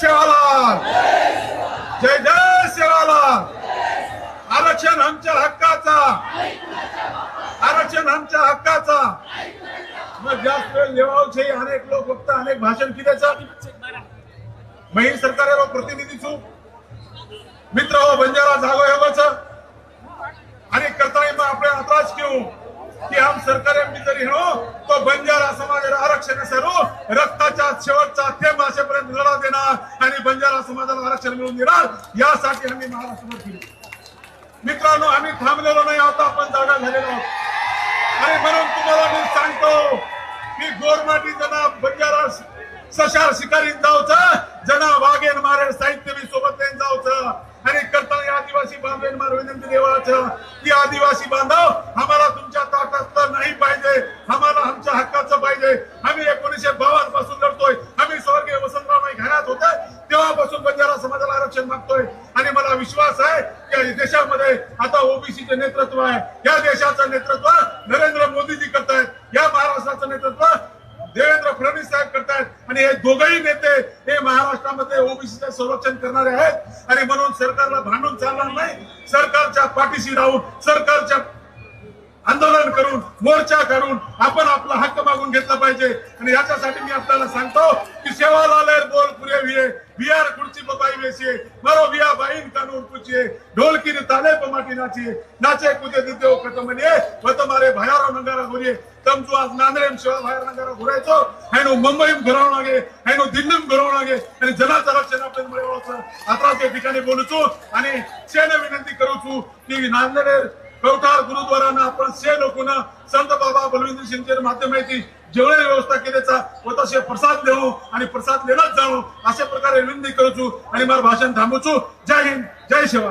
शिवाला जय जय शिवाला आरक्षण आमच्या हक्काचा. आरक्षण आमच्या हक्काचा. मग जास्त वेळ लेवावचे अनेक लोक फक्त अनेक भाषण किद्याचं महिर सरकार लोक प्रतिनिधी चूक. मित्र हो बंजारा जागो योगाचं आणि करता येईल आपण अत्राच घेऊ की हम सरकार एम जरी हो तो बंजारा समाजाला आरक्षण सरू हो, रक्ताच्या शेवटचा थेंब असेपर्यंत लढा देणार आणि बंजारा समाजाला आरक्षण मिळवून देणार यासाठी आम्ही महाराष्ट्रात केली मित्रांनो आम्ही थांबलेलो नाही आता आपण जागा झालेलो आणि म्हणून तुम्हाला मी सांगतो की गोरमाटी जना बंजारा सशार शिकारी जाऊचं जना वाघेन मारेल साहित्य मी सोबत येऊन जाऊचं. आणि करताना आदिवासी बांधवेन मार विनंती देवाचं की आदिवासी बांधव आम्हाला तुमच्या पाहिजे. आम्हाला आमच्या हक्काचं पाहिजे. आम्ही एकोणीसशे बावन्नपासून लढतोय. आम्ही स्वर्गीय वसंतराव नाही घरात होते तेव्हापासून बंजारा समाजाला आरक्षण मागतोय. आणि मला विश्वास आहे की देशामध्ये आता ओबीसीचे नेतृत्व आहे. या देशाचं नेतृत्व नरेंद्र मोदीजी करतायत. या महाराष्ट्राचं नेतृत्व देवेंद्र फडणवीस साहेब करतायत. आणि हे दोघही नेते हे महाराष्ट्रामध्ये ओबीसीचे संरक्षण करणारे आहेत. आणि म्हणून सरकारला भांडून चालणार नाही. सरकारच्या पाठीशी राहून सरकारच्या मोर्चा करून आपण आपला हक्क मागून घेतला पाहिजे. आणि याच्यासाठी मी आपल्याला सांगतो की सेवालाल बोल पुरे विये. बिहार कुर्ची बबाई वेसिए मरो बिया बाईन कानून पूछिए ढोलकी ने ताले पमाटी नाचिये. नाचे कूदे दिते हो खतम बनिए व तुम्हारे भयारो नंगारा घोरिये. तम जो आज नांदरेम शिवाय भयार नंगारा घुरायचो हैनो मुंबईम घुरावं लागे हैनो दिल्लीम घुरावं लागे आणि जनाचं रक्षण आपल्याला मिळवायचं आता त्या ठिकाणी बोलूचो आणि सेने विनंती करूचू की नांदेड कवठार गुरुद्वारांना आपण से लोकून संत बाबा बलविंद्र सिंगच्या माध्यमाची जेवढे व्यवस्था केल्याचा व तसे प्रसाद देऊ आणि प्रसाद लेलाच जाणू अशा प्रकारे विनंती करूचू आणि मला भाषण थांबवचू जय हिंद जय शिवा